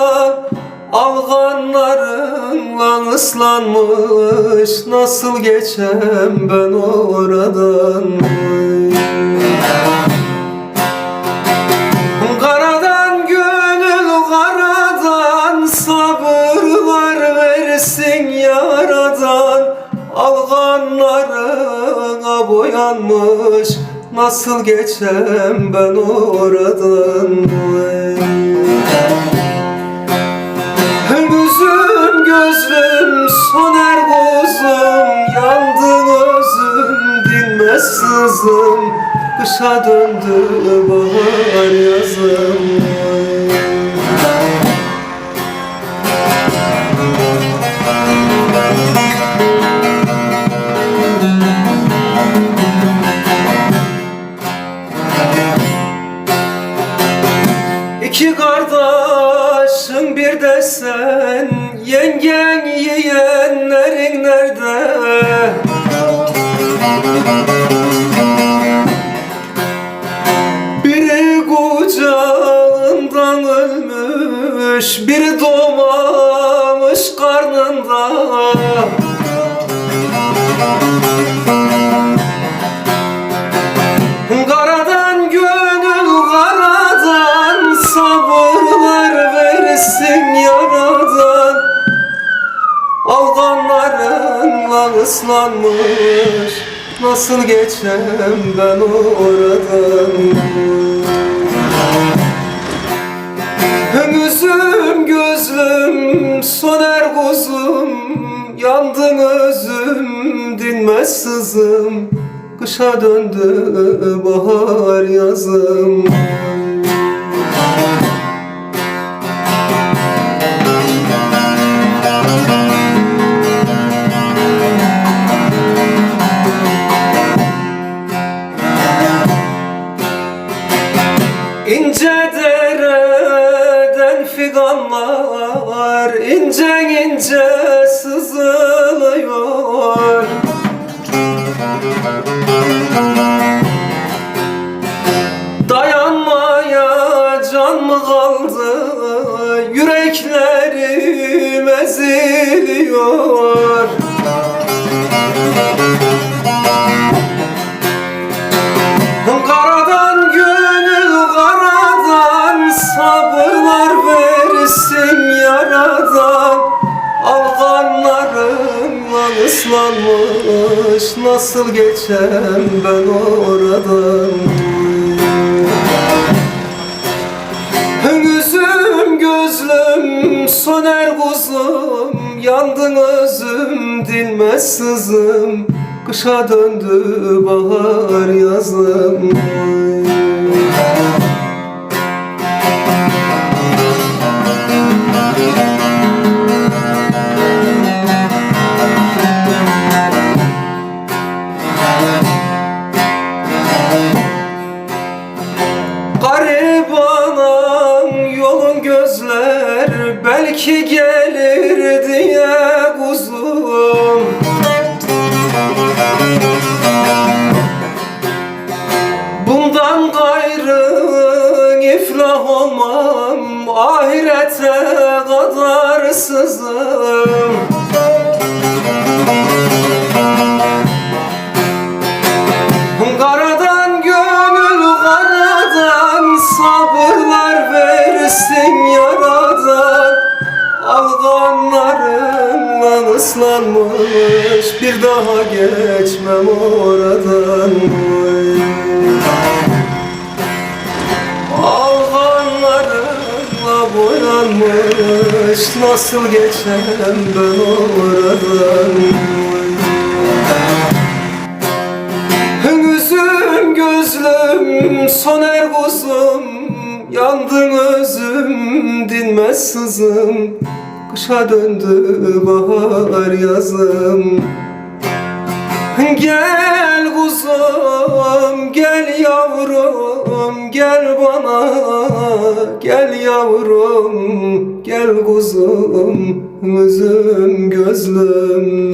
Karalarla ıslanmış Nasıl geçem ben oradan? Karadan gönül karadan Sabırlar versin yaradan. Alganlarına boyanmış Nasıl geçem ben oradan? Gözüm sızım Kışa döndü bahar yazım İki kardeşin bir de sen Yengen yiyenlerin nerede? Biri kucağından ölmüş Biri doğmamış karnında. Karadan gönül karadan Sabırlar versin yaradan. Alganlarınla ıslanmış Nasıl geçem ben oradan. Gözüm gözlüm soner kuzum Yandın özüm dinmez sızım. Kışa döndü bahar yazım İnce dereden figanlar ince ince sızılıyor. Dayanmaya can mı kaldı? Yüreklerim eziliyor ıslanmış nasıl geçem ben oradan? Gözüm gözlüm soner kuzum Yandın özüm dinmez sızım. Kışa döndü bahar yazım Belki gelir diye kuzum. Bundan gayrı iflah olmam Ahirete kadar sızım. Karadan gönül karadan Sabırlar versin yaradan Alganlarımla ıslanmış. Bir daha geçmem oradan. Alganlarımla boyanmış. Nasıl geçem ben oradan. Gözüm gözlüm soner kuzum Yandın özüm dinmez sızım. Kışa döndü bahar yazım. Gel kuzum gel yavrum gel bana. Gel yavrum gel kuzum gözüm gözlüm